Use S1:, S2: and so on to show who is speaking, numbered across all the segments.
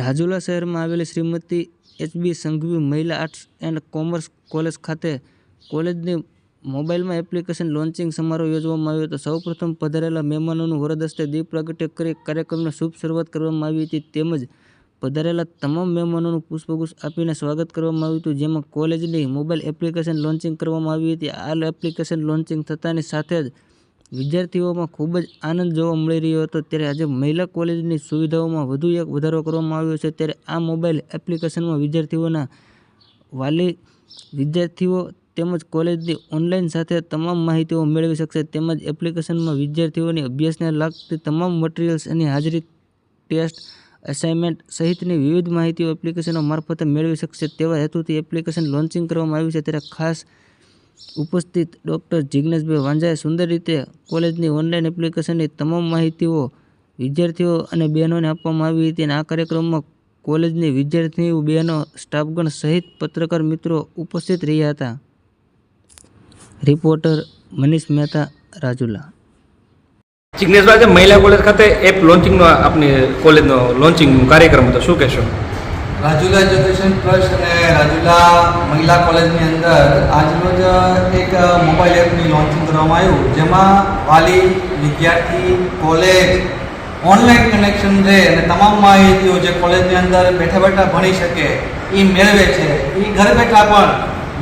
S1: રાજુલા શહેરમાં આવેલી શ્રીમતી એચબી સંઘવી મહિલા આર્ટ્સ એન્ડ કોમર્સ કોલેજ ખાતે કોલેજની મોબાઇલમાં એપ્લિકેશન લોન્ચિંગ સમારોહ યોજવામાં આવ્યો હતો. સૌપ્રથમ પધારેલા મહેમાનોનું વરદસ્તે દીપ પ્રગટે કરી કાર્યક્રમની શુભ શરૂઆત કરવામાં આવી હતી. તેમજ પધારેલા તમામ મહેમાનોનું પુષ્પગુચ્છ આપીને સ્વાગત કરવામાં આવ્યું હતું, જેમાં કોલેજની મોબાઈલ એપ્લિકેશન લોન્ચિંગ કરવામાં આવી હતી. આ એપ્લિકેશન લોન્ચિંગ થતાની સાથે જ વિદ્યાર્થીઓમાં ખૂબ જ આનંદ જોવા મળી રહ્યો હતો. ત્યારે આજે મહિલા કોલેજની સુવિધાઓમાં વધુ એક વધારો કરવામાં આવ્યો છે. ત્યારે આ મોબાઈલ એપ્લિકેશનમાં વિદ્યાર્થીઓના વાલી વિદ્યાર્થીઓ તેમજ કોલેજની ઓનલાઈન સાથે તમામ માહિતીઓ મેળવી શકશે. તેમજ એપ્લિકેશનમાં વિદ્યાર્થીઓની અભ્યાસને લાગતી તમામ મટીરિયલ્સ એની હાજરી, ટેસ્ટ અસાઇનમેન્ટ સહિતની વિવિધ માહિતીઓ એપ્લિકેશનો મારફતે મેળવી શકશે. તેવા હેતુથી એપ્લિકેશન લોન્ચિંગ કરવામાં આવી છે. ત્યારે ખાસ ઉપસ્થિત ડૉક્ટર જિજ્ઞેશભાઈ વાંઝાએ સુંદર રીતે કોલેજની ઓનલાઈન એપ્લિકેશનની તમામ માહિતીઓ વિદ્યાર્થીઓ અને બહેનોને આપવામાં આવી હતી અને આ કાર્યક્રમમાં કોલેજની વિદ્યાર્થીઓ બહેનો, સ્ટાફગણ સહિત પત્રકાર મિત્રો ઉપસ્થિત રહ્યા હતા. રિપોર્ટર મનીષ મહેતા, રાજુલા.
S2: જિજ્ઞેશભાઈ મહિલા કોલેજ ખાતે એપ લોન્ચિંગનો આપની કોલેજનો લોન્ચિંગનો કાર્યક્રમ હતો. શું કહેશો?
S3: રાજુલા એજ્યુકેશન ટ્રસ્ટ અને રાજુલા મહિલા કોલેજની અંદર આજરોજ એક મોબાઈલ એપની લોન્ચિંગ કરવામાં આવ્યું, જેમાં વાલી, વિદ્યાર્થી, કોલેજ, ઓનલાઈન કનેક્શન રહે અને તમામ માહિતીઓ જે કોલેજની અંદર બેઠા બેઠા ભણી શકે એ મેળવે છે એ ઘર બેઠા પણ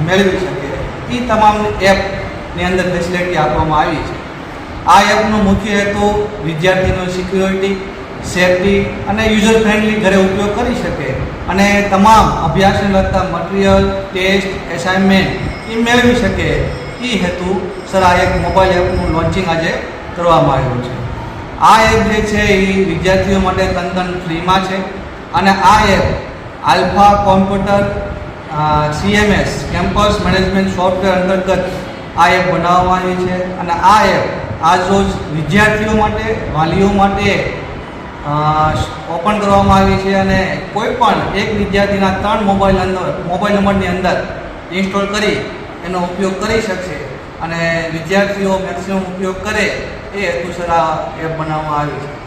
S3: મેળવી શકે. એ તમામ એપની અંદર ફેસિલિટી આપવામાં આવી છે. આ એપનો મુખ્ય હેતુ વિદ્યાર્થીનો સિક્યોરિટી સેફટી અને યુઝર ફ્રેન્ડલી ઘરે ઉપયોગ કરી શકે. અને તમામ અભ્યાસને લગતા મટીરિયલ ટેસ્ટ એસાઇનમેન્ટ એ મેળવી શકે. એ હેતુ સર, આ એક મોબાઈલ એપનું લોન્ચિંગ આજે કરવામાં આવ્યું છે. આ એપ જે છે એ વિદ્યાર્થીઓ માટે તદ્દન ફ્રીમાં છે અને આ app alpha computer CMS campus management software અંતર્ગત આ એપ બનાવવામાં આવી છે. અને આ એપ આજરોજ વિદ્યાર્થીઓ માટે, વાલીઓ માટે ઓપન કરવામાં આવી છે અને કોઈ પણ એક વિદ્યાર્થીના ત્રણ મોબાઈલ અંદર, મોબાઈલ નંબરની અંદર ઇન્સ્ટોલ કરી એનો ઉપયોગ કરી શકશે અને વિદ્યાર્થીઓ મેક્સિમમ ઉપયોગ કરે એ હેતુસર આ એપ બનાવવામાં આવી છે.